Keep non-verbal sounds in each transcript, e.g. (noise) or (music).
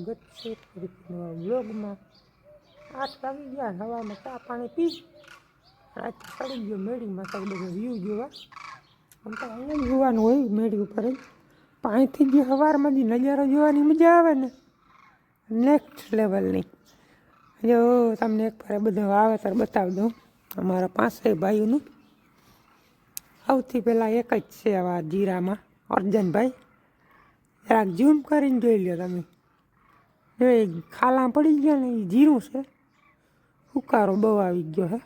સ્વાગત છે નવા બ્લોગમાં આઠ ગયા હવામાં ચા પાણી પી. રાત ચડી ગયો મેળીમાં તો બધા વ્યૂ જોવા. આમ તો અહીંયા જોવાનું હોય મેળી ઉપર પાણીથી જે સવારમાં જે નજારો જોવાની મજા આવે ને નેક્સ્ટ લેવલની જો તમને એક ફરે બધું વાવેતર બતાવી દઉં, અમારા પાંચે ભાઈઓનું. સૌથી પહેલાં એક જ છે આવા જીરામાં, અર્જનભાઈ. જરાક ઝૂમ કરીને જોઈ લો તમે. એ ખાલા પડી ગયા ને એ જીરું છે ઉકારો બહુ આવી ગયો છે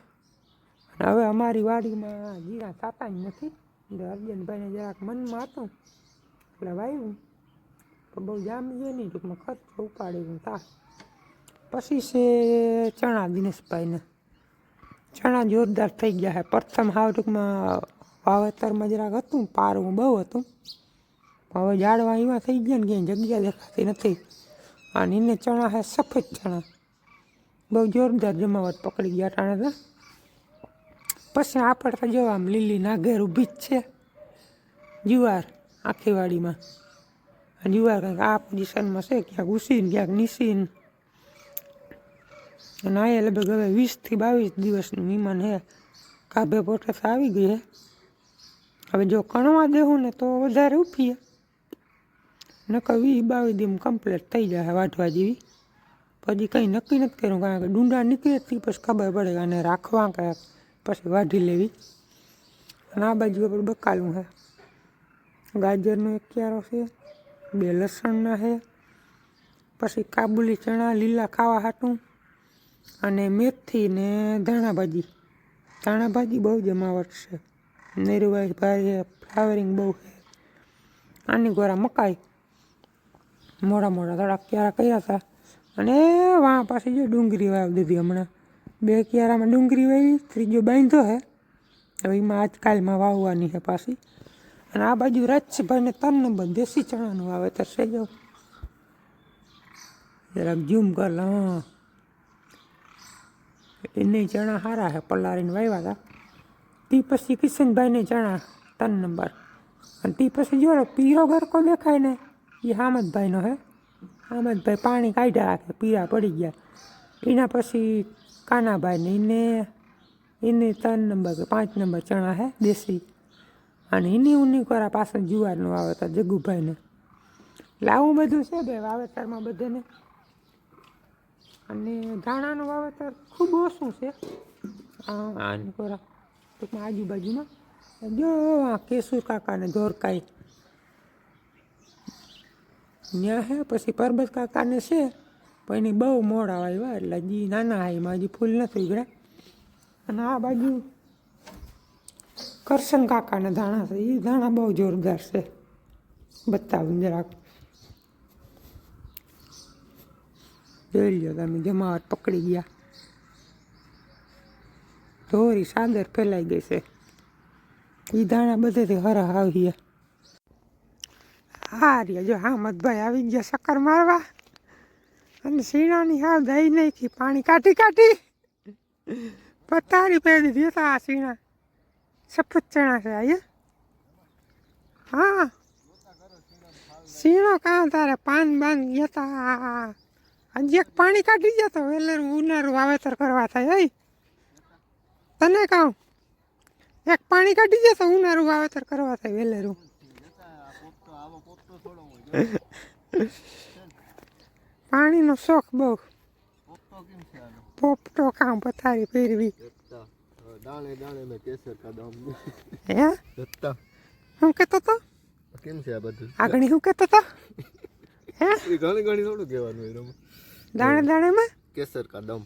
અને હવે અમારી વાડીમાં જીરા થતા જ નથી. એટલે અર્જનભાઈને જરાક મનમાં હતું, એટલે વાવ્યું તો બહુ જામી જાય નહીં, ટૂંકમાં ખર્ચો ઉપાડી તા. પછી છે ચણા દિનેશભાઈને. ચણા જોરદાર થઈ ગયા છે પ્રથમ હાવ ટૂંકમાં વાવેતરમાં જરાક હતું, પારવું બહુ હતું. હવે ઝાડવા એવા થઈ ગયા ને ક્યાંય જગ્યા દેખાતી નથી. અને એને ચણા છે, સફેદ ચણા. બહુ જોરદાર જમાવટ પકડી ગયા ટાણે તો. પછી આપણે તો જો આમ લીલી નાગેર ઊભી જ છે. જુવાર આખીવાડીમાં. જુવાર કંઈક આ પોઝિશનમાં છે, ક્યાંક ઉસીન, ક્યાંક નીસીને. અને આ લગભગ હવે વીસથી બાવીસ દિવસનું વિમાન હે કાભે પોટે તો આવી ગઈ હે હવે જો કણવા દેવું ને તો વધારે ઉપીએ નકર વી બાવી દીમ કમ્પ્લીટ થઈ જાય વાઢવા જેવી. પછી કંઈ નક્કી નથી કર્યું, કારણ કે ડુંડા નીકળે તે પછી ખબર પડે અને રાખવા કે પછી વાઢી લેવી. અને આ બાજુ આપણે બકાલું છે ગાજરનો એક ક્યારો છે, બે લસણના છે પછી કાબુલી ચણા, લીલા ખાવા હાટું, અને મેથી ને ધાણા ભાજી ધાણા ભાજી બહુ જમાવટ છે. નેરુભાઈ ભાઈ ફ્લાવરિંગ બહુ છે. આની ગોરા મકાઈ. મોડા મોડા થોડા ક્યારા કર્યા હતા. અને વાં પાછી જો ડુંગળી વાવી દીધી હમણાં. બે ક્યારામાં ડુંગળી વાવી, ત્રીજો બાંધો હે. હવે એમાં આજકાલમાં વાવવાની છે પાછી. અને આ બાજુ રાજભાઈને ત્રણ નંબર દેશી ચણાનું વાવેતર છે જો. જરાક ઝૂમ કર, હા. એને ચણા સારા છે પલાળીને વાવ્યા હતા. તે પછી કિશનભાઈને ચણા ત્રણ નંબર. અને તે પછી જો પીરો ગરકો દેખાય ને એ હામદભાઈનો હે. હામદભાઈ પાણી કાઢ્યા રાખે પીળા પડી ગયા. એના પછી કાનાભાઈને એને એને ત્રણ નંબર કે પાંચ નંબર ચણા હે દેશી. અને એની ઉની કરા પાછળ જુવારનું વાવેતર જગુભાઈને એટલે આવું બધું છે બે વાવેતરમાં બધાને. અને ધાણાનું વાવેતર ખૂબ ઓછું છે. આની કોરા ટૂંકમાં આજુબાજુમાં. જો આ કેશુર કાકાને ધોરકાઈ ત્યાં હે, પછી પરબત કાકાને છે, પણ એની બહુ મોડા આવ્યા એટલે હજી નાના હા, એમાં હજી ફૂલ નથી ઉગડ્યા અને આ બાજુ કરશન કાકાના ધાણા છે એ ધાણા બહુ જોરદાર છે, બતાવું જરાક જોઈ લો તમે, જમાવટ પકડી ગયા. ધોરી સાદર ફેલાઈ ગઈ છે. એ દાણા બધેથી હરા આવી હા હજુ જો હા મતભાઈ આવી ગયા શક્કર મારવા. અને સીણાની હાવ દઈ નાખી, પાણી કાઢી કાઢી. પતારી પહેરી દીધી હતા આ સીણા સફેદ ચણા છે અહીંયા હા? સીણો કાં તારે પાન બાન ગયા હજી એક પાણી કાઢી જતો વેલેરું ઉનાળું વાવેતર કરવા થાય હઈ તને કહું એક પાણી કાઢી જતો ઉનાળું વાવેતર કરવા થાય, વેલેરું. (laughs) પાણીનો શોખ બહુ. પોપટો કામ પથારી ફેરવી દાણે દાણે મેં કેસર કાદમ હે? દત્તા હું કહેતો તો? કેમ છે આ બધું શું કહેતો તો? હે? ઘણી ઘણી થોડું કહેવાનું હોય રમા દાણે દાણેમાં? કેસર કા દમ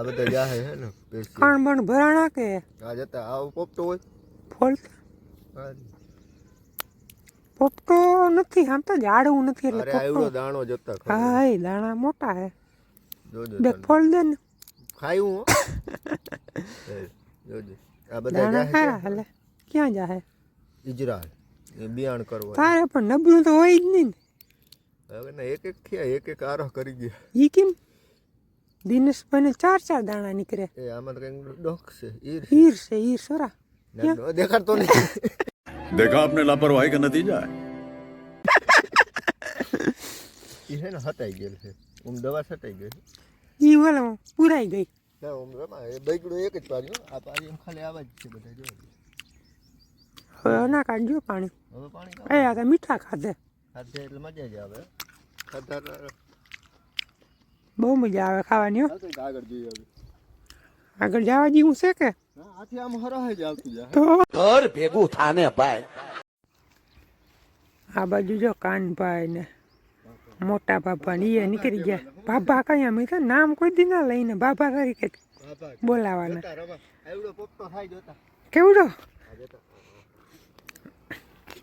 આ બધા જાહે હે ને. કણ બણ ભરાણા કે આ જતા આવો પોપટો હોય. ફોલ્ટ. પોપટો નથી આમ તો જાડવું નથી એટલે પોપટો. દાણો જતા હા એ દાણા મોટા હે. જોજો બે ફોલ દે ને. ખાયું હો? (laughs) જોજો. આ બધા જાહે હાલે. ક્યાં જાહે ઇજરાલ એ બિયાણ કરવા. તારે પણ નબળું તો હોય જ નહીં ને. હવે એક એક થયા એક એક આરો કરી ગયા. ઈ કેમ? દિનેશભાઈ ચાર ચાર દાણા નીકળે. એ આમાં તો કઈ ડોક છે ઈર ઈર છે ઈર સોરા. દેખાડતો નહીં. દેખા આપને લાપરવાહી કા નતીજા ઈ છે ને હટાઈ ગયેલ છે. ઓમ દવા હટાઈ ગઈ ઈ ઓલા પુરાઈ ગઈ. ના ઓમ રમા એ બગડો એક જ પાડ્યો. આ પાડી એમ ખાલી આવા જ છે બધા જો હવે ના કાઢજો પાણી. હવે પાણી એ આ મીઠા ખાધે? ખાધે એટલે મજા જ આવે. ખાધા બહુ મજા આવે ખાવાની આગળ જોઈએ આગળ જવા જેવું છે કે? આથી આમ હરાય જ આવતું જાય. તો ઘર ભેગું થાને ભાઈ. આ બાજુ જો કાનભાઈ ને મોટા બાબા ને એ નીકળી ગયા. બાબા કઈ અમે તો નામ કોઈ દી ના લઈને બાબા તરીકે બોલાવાના. કેવડો? આ જોતા.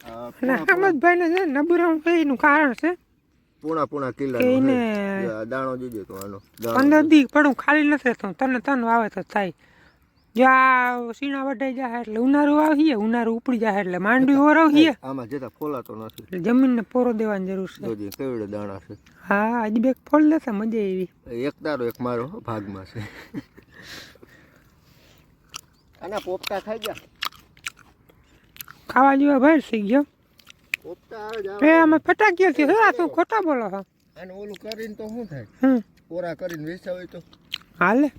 આ અને અહમદભાઈ ને છે ને નબુરામ એનું કારણ છે પૂણા પૂણા કિલ્લા દાણો જોજો તો આનો પંદર દી. પડું ખાલી નથી થતું તને તન વાવે તો થાય. જો આ સીણા વઢાઈ જાય એટલે ઉનાળું આવીએ ઉનાળું ઉપડી જાય એટલે માંડવી ઓરવીએ. આમાં જતા ફોલાતો નથી. એટલે જમીનને પોરો દેવાની જરૂર છે. જોજે કેવડે દાણા છે. હા આજ બે ફોલ લેશે મજા એવી એક તારો એક મારો ભાગમાં છે. આના પોપટા ખાઈ ગયા ખાવા જેવા ભાઈ શીખ ગયો જ અમે ફટાકીએ છીએ હા તું ખોટા બોલો હા આને ઓલું કરીને તો શું થાય? પોરા કરીને વેચા હોય તો? હાલે.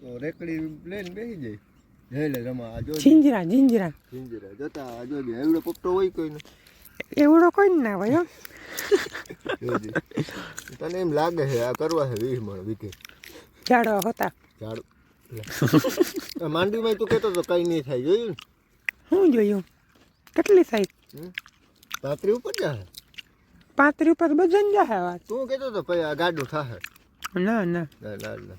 તો રેકડી લઈને બેસી જાય. જઈ લે રમા આ જીંજરા ઝીંજરા ઝીંજરા જતા આ જોજે. એવડો હોય કોઈને? એવડો કોઈ ના હોય હો. તને એમ લાગે છે આ કરવા છે વીસ મણ વીકે ઝાડવા હતા. ઝાડ. માંડવીમાં તું કહેતો તો કઈ નહીં થાય. જોયું શું જોયું? કેટલી હમ? પાતરી ઉપર જાહે? પાત્રી ઉપર બધાને જાહે વાત. તું કહેતો તો ભાઈ આ ગાડું થાહે. ના ના. ના ના ના.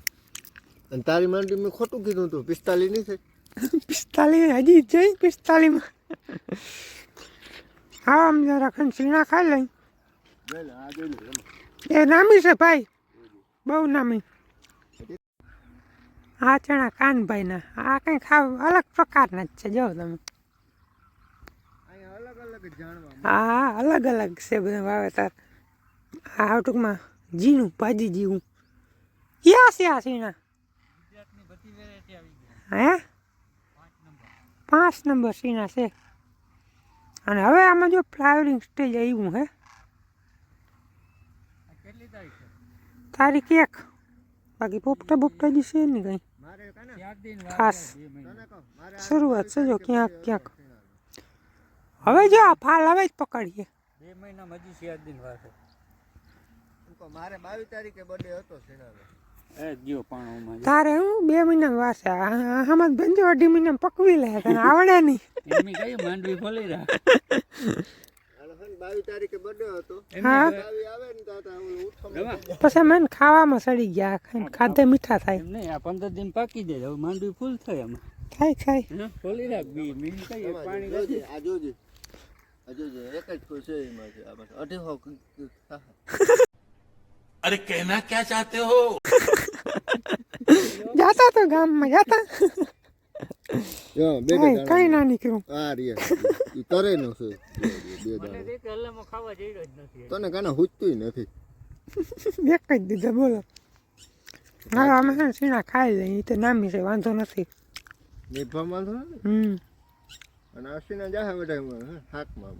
અને તારી માંડી મેં ખોટું કીધું તું પિસ્તાલીસ નહીં થઈ? પિસ્તાલીસ હજી જઈ પિસ્તાલીસમાં. હા આમ જરા ખંચીના ખાઈ લઈ. એ નામી છે ભાઈ. બહુ નામી. આ ચણા કાનભાઈના. આ કંઈ ખાવ અલગ પ્રકારના જ છે જો તમે. અહીંયા અલગ અલગ હા અલગ અલગ છે બધા વાવેતર. આ ટૂંકમાં જીનું ભાજી જીવું ક્યાં છે આ સીણા હે? પાંચ નંબર સીણા છે. અને હવે આમાં જો ફ્લાવરિંગ સ્ટેજ આવ્યું હે. તારીખ એક. બાકી પોપટા પોપટા જે છે ને કંઈ. ખાસ. શરૂઆત છે જો ક્યાંક ક્યાંક. હવે જો આ ફાલ હવે જ પકડીએ. એમ કહું, મારે બાવીસ તારીખે બર્થડે હતો સેનાનો તારે હું બે મહિના વાસે આમાં બંજો અઢી મહિના પકવી લે તને આવડે નહીં. હાલો હે ને બાવીસ તારીખે બર્થડે હતો. હા. બાવી આવે ને તો આ ઓલું ઉઠવામાં પછી મને ખાવામાં સડી ગયા ખાધે મીઠા થાય. નહીં આ પંદર દિન પાકી જાય હવે માંડવી ફૂલ થાય એમાં થાય થાય? ખોલી રાખ બી પાણી આ જોજે. અરે કહેના ક્યાં ચાહતે હો? જાતા તો ગામમાં જાતા. કઈ ના નીકળ્યું તરે નો છે. તને કાને હુચતું નથી. એક જ દીધા બોલો. હા અમે સીણા ખાઈ લઈએ તો નામી છે વાંધો નથી. નિભાવ વાંધો હમ. અને અશ્વિના જાહે બધા હાથમાં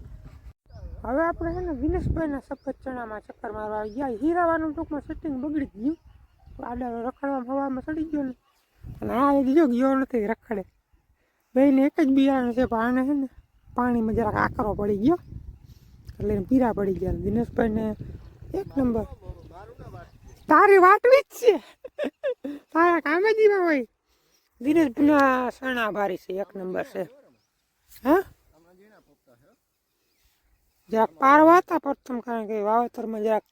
હવે આપણે છે ને વિનેશભાઈના સફેદ ચણામાં ચક્કર મારવા આવી ગયા. હીરાવાનું ટૂંકમાં સેટિંગ બગડી ગયું. આડા રખડવામાં હવામાં ચડી ગયો ને. અને આ એક બીજો ગયો નથી રખડે. બેને એક જ બિયારણ છે આને છે ને પાણીમાં જરાક આકરો પડી ગયો. એટલે એને પીરા પડી ગયા. દિનેશભાઈને એક નંબર. તારી વાટવી જ છે. તારા કામે જ હોય. દિનેશભાઈના સણા ભારી છે, એક નંબર છે. હા? જરાક પારવા હતા પ્રથમ, કારણ કે વાવેતરમાં જરાક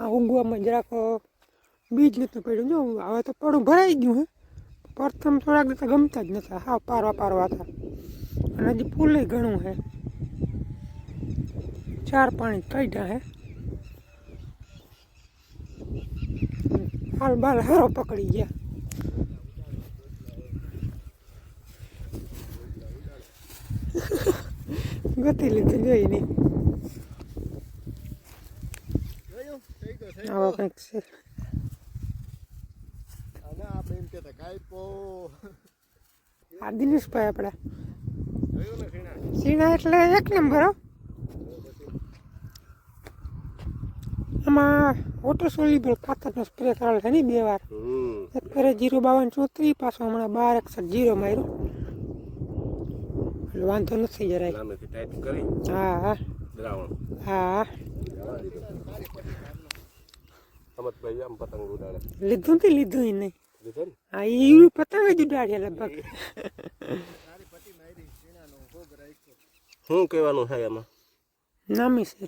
ઊંઘવામાં જરાક બીજ નતું પડ્યું. જો, હવે તો પડું ભરાઈ ગયું, હે. પ્રથમ થોડાક દિવસ ગમતા જ નતા. હા, પારવા પારવા હતા. અને હજી ફૂલે ઘણું, હે. ચાર પાણી કાઢ્યા, હે. હાલ બાલ હારો પકડી ગયા. ગતિ લીધી જોઈ નહીં આવો કંઈક છે આ દિનેશભાઈ આપણા સીણા એટલે એક નંબર આમાં વોટર સોલ્યુબલ ખાતરનો સ્પ્રે કરેલ છે નહીં બે વાર એક ફેરે જીરો બાવન ચોત્રીસ પાછો હમણાં બાર એકસઠ જીરો માર્યો એટલે વાંધો નથી જરાય. હા હા. હા લીધું નથી લીધું નહીં હા એ પતંગ જ ઉડાડે લગભગ. શું કહેવાનું છે એમાં? નામી છે.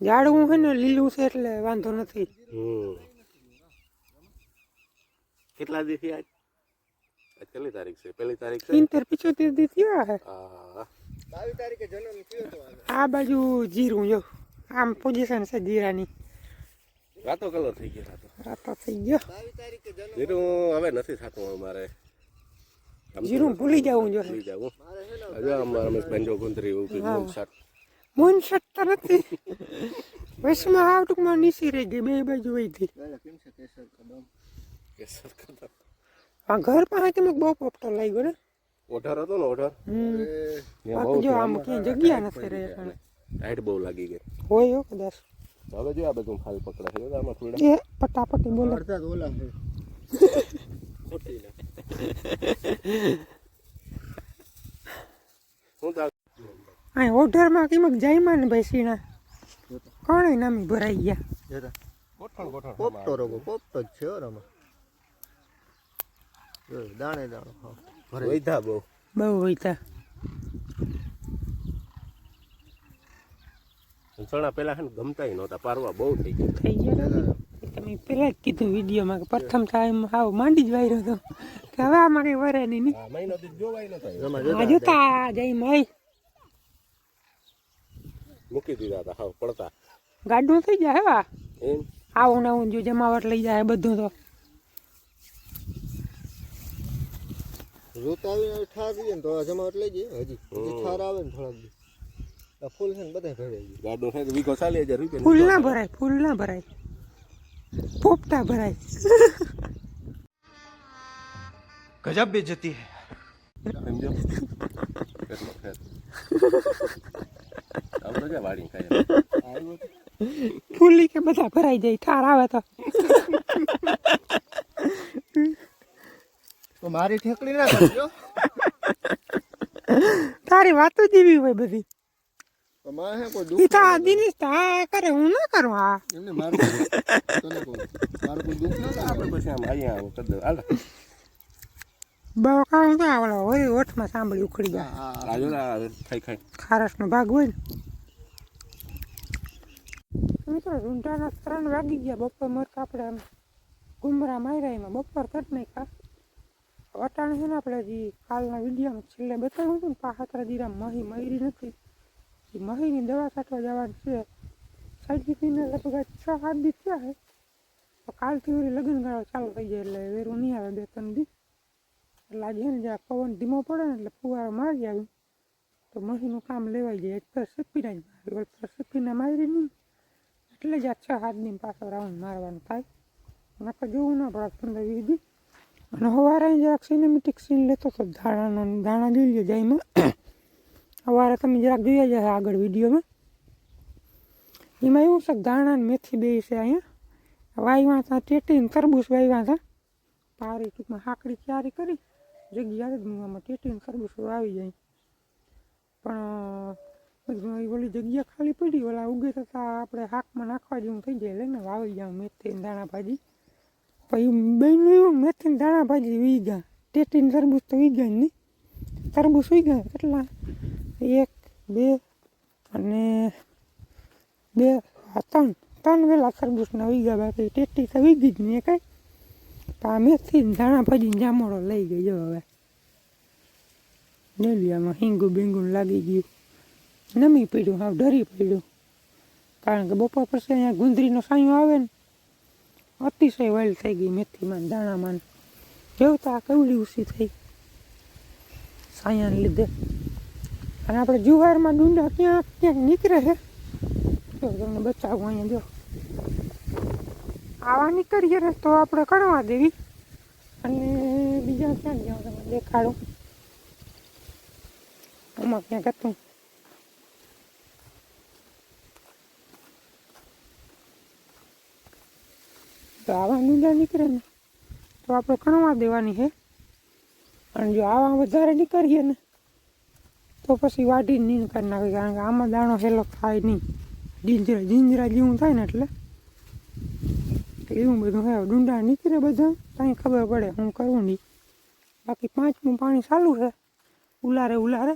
ઝાડવું છે ને લીલું છે એટલે વાંધો નથી. કેટલા દિવસથી આજ કેટલી તારીખ છે. પહેલી તારીખ છે ઇન્ટર પિછોતેર દી થયો હે. બાવીસ તારીખે જન્મ થયો તો આ બાજુ જીરું જો. આમ પોઝિશન છે જીરાની. રાતો કલર થઈ ગયો રાતો રાતો થઈ ગયો. બાવીસ તારીખે જન્મ. જીરું હવે નથી થતું અમારે. જીરું ભૂલી જવું જો. ભૂલી જાવું હજુ અમારા રમેશભાઈ જો ગુંદરી ઊભી કંઈક મૂળ શાક મન શકતા નથી. વૈશમાં હાવ ટૂંકમાં નીસી રહી ગઈ બે બાજુ વહી છે કેસર કદમ? કેસર કદમ. આ ઘર પાસે તમે બહુ પોપટો લાગ્યો ને? ઓઢર હતો ને ઓઢર? જો આમ ક્યાંય જગ્યા નથી રહે ટાઈટ બહુ લાગી ગઈ. હોય હો કદાચ. હવે જો આ બધું ફાલ પકડે છે આમાં થોડા. એ પટાપટી બોલે. અડધા ઓલા છે ઓઢરમાં કિંમત જાયમાં ને ભાઈ સીણા કોણે નામી ભરાઈ ગયા? જરા ગોઠણ ગોઠણ. પોપટો રોગો પોપટો જ છે હો દાણે દાણો વૈધા બહુ. બહુ વૈધા. ચણા પેલા હે ને ગમતા નહોતા પારવા બહુ થઈ ગયા. થઈ ગયા? તમે પહેલા જ કીધું વિડીયોમાં કે પ્રથમ ટાઈમ આવ માંડી જ વાયરો તો. કે હવે આમાં કઈ વરે નહીં. મહિનો જોવાય નતા જોતા જઈ મય. મૂકી દીધા હતા હાવ પડતા. ગાડું થઈ જાય હા આવું ને આવું જો જમાવટ લઈ જાય બધું તો. રોતાવી ઠાર જઈએ ને તો જમા એટલે જઈએ હજી. ઠાર આવે ને થોડાક ફૂલ છે ને બધા ભરાઈ ગયું. ગાડો છે તો વીઘો ચાલી હજાર રૂપિયા ફૂલ ના ભરાય ફૂલ ના ભરાય. પોપટા ભરાય. ગજબ બેજતી હે. સમજો કેટલો ખેત. આપણે ક્યાં વાડી કાંઈ ફૂલી કે બધા ભરાઈ જાય ઠાર આવે તો. તો મારી ઠેકડી ના કરજો (laughs) તારી વાતો જેવી હોય બધી. તો મારે હે કોઈ ઈ દુઃખ દિનેશ તો કરે હું ના કરું આ. એમને મારું તને કહું મારું કોઈ દુઃખ ના આપણે પછી આમ અહીંયા આવો કરી હાલ. બહુ કામ તો આવડો. હોય ઓઠમાં સાંભળી ઉખડી જાય. આ આ જો ને આ ખાઈ ખાઈ. ખારસનો ભાગ હોય ને. મિત્રો રૂંઢાના ત્રણ વાગી ગયા. બપોર મરક આપણે આમ ગુમરા માર્યા એમાં. બપોર કટ નાખ્યા અટાણે છે ને આપણે જે કાલના વિડીયોમાં છેલ્લે બતાવ્યું હતું ને પાહાત્રા દીરા મહી મયરી નથી. એ મહીની દવા છાંટવા જવાની છે. સાઈડથી લગભગ છ સાત દી થયા છે. તો કાલથી વળી લગ્ન ગાળો ચાલુ થઈ જાય એટલે વેરું નહીં આવે બે ત્રણ દી એટલે આજે ને જ્યાં પવન ધીમો પડે ને એટલે ફુવારો મારી આવ્યું તો મહીનું કામ લેવાઈ જાય. એક પર સપીને જ મારી પર સપીને મારી નહીં. એટલે જ આ છ સાત દી પાછો રાઉન્ડ મારવાનું થાય. નકર જોવું ના પડે પંદર વીસ દી અને સવારે જરાક સિનેમેટિક સીન લેતો હતો દાણાનો ને દાણા જોઈ લો જાય એમાં. (coughs) સવારે તમે જરાક જોઈ જશે આગળ વિડીયોમાં. એમાં એવું છે દાણા ને મેથી બે છે અહીંયા. વાયવા હતા ટેટીને તરબૂચ વાવ્યા હતા. પારી ટૂંકમાં હાકડી ક્યારી કરી. જગ્યા જ મૂવામાં ટેટીને તરબૂચ આવી જાય. પણ ઓલી જગ્યા ખાલી પડી, ઓલા ઉગે થતા આપણે હાકમાં નાખવા જેવું થઈ જાય લઈને વાવી જાઉં મેથી દાણા ભાજી. પછી બેન એવું મેથી ને દાણા ભાજી વી ગયા ટેટીને તરબૂચ તો વી ગયા જ નહીં તરબૂચ વી ગયા કેટલા એક બે અને બે આ ત્રણ ત્રણ વેલા તરબૂચના વી ગયા બાકી ટેટી તો વી ગઈ જ નહીં કાંઈ પણ આ મેથી ને દાણા ભાજી જામોડો લઈ ગઈ જો હવે ડેલિયામાં હિંગુ બિંગું લાગી ગયું નમી પડ્યું હાવ ડરી પડ્યું કારણ કે બપોર પછી અહીંયા ગુંદરીનો સાયો આવે ને અતિશય વાઇલ થઈ ગઈ મેથીમાં દાણામાં જેવતા જેવું તો આ કેવડી ઉસી થઈ? સાયાને લીધે. અને આપણે જુવારમાં ડુંડા ક્યાં ક્યાંક નીકળે છે. જો તમને બચાવું અહીંયા જો. આવા નીકળીએ ને તો આપણે કણવા દેવી. અને બીજા ક્યાં જાઉં તમે દેખાડો? આમાં ક્યાંક હતું? તો આવા નીંદા નીકળે ને, તો આપણે કણવા દેવાની છે અને જો આવા વધારે નીકળીએ ને, તો પછી વાઢી નીંદ કરી નાખી કારણ કે આમાં દાણો હેલો થાય નહીં. જીંજરા જીંજરા જેવું થાય ને એટલે. એવું બધું હે, ડુંડા નીકળે બધા કાંઈ ખબર પડે હું કરું નહીં. બાકી પાંચમું પાણી ચાલુ છે ઉલારે ઉલારે.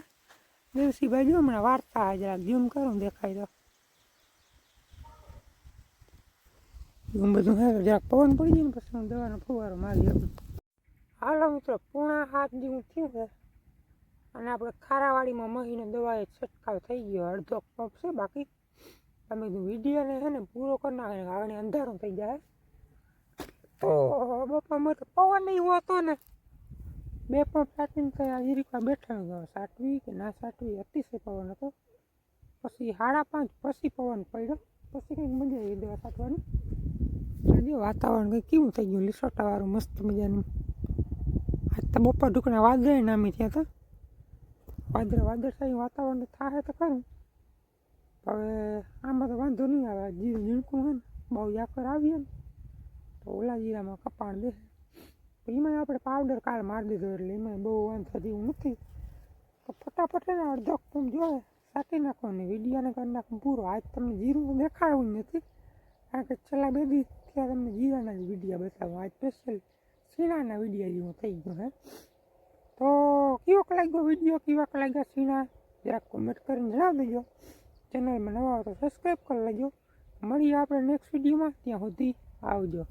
દેવસીભાઈ બાજુ હમણાં વાર્તા હાજરા. જેમ કરું દેખાય તો. એવું બધું હે જરાક પવન પડી જાય ને પછી હું દવાનો ફુવારો મારી આપું. હાલો મિત્રો, પૂણા હાથ જેવું થયું છે. અને આપણે ખારાવાડીમાં મહીને દવાએ છંટકાવ થઈ ગયો, અડધો પંપ છે બાકી. તમે વિડીયોને છે ને પૂરો કરી નાખે આગળ અંધારું થઈ જાય. તો બપા મત પવન નહીં હોતો ને. બે પંપ સાટવીને થયા જીરીકવા બેઠા ગયો સાટવી કે ના સાટવી અતિશય પવન હતો. પછી સાડા પાંચ, પછી પવન પડ્યો. પછી કંઈક મજા આવી દવા સાટવાની જો વાતાવરણ કંઈ કેવું થઈ ગયું? લીસોટાવાળું મસ્ત મજાનું. આજ તો બપોર ઢુકણા વાદળે નામી ત્યાં તો વાદળ વાદળશાહી વાતાવરણ થાય તો ખરું. હવે આમાં તો વાંધો નહીં આવે. જીરું ઝીણકું હોય ને, બહુ યાકર આવીએ ને, તો ઓલા જીરામાં કપાણ દે એમાં આપણે પાવડર કાળ મારી દીધો એટલે એમાં બહુ વાંધો જેવું નથી. તો ફટાફટ એને અડધો કુંભ જોઈએ સાટી નાખો ને વિડીયાને કરી નાખો પૂરો. આજ તમને જીરું દેખાડવું જ નથી. કારણ કે છેલ્લા બે દિવસ ત્યાં તમને જીરાના જ વીડિયો બતાવો આજ સ્પેશિયલ સીણાના વીડિયો જેવો થઈ ગયો હે. તો કેવોક લાગ્યો વીડિયો, કેવાક લાગ્યા સીણા? જરાક કોમેન્ટ કરીને જણાવી દેજો. ચેનલમાં નવા હોય તો સબસ્ક્રાઈબ કરી લેજો. મળીએ આપણે નેક્સ્ટ વિડીયોમાં. ત્યાં સુધી આવજો.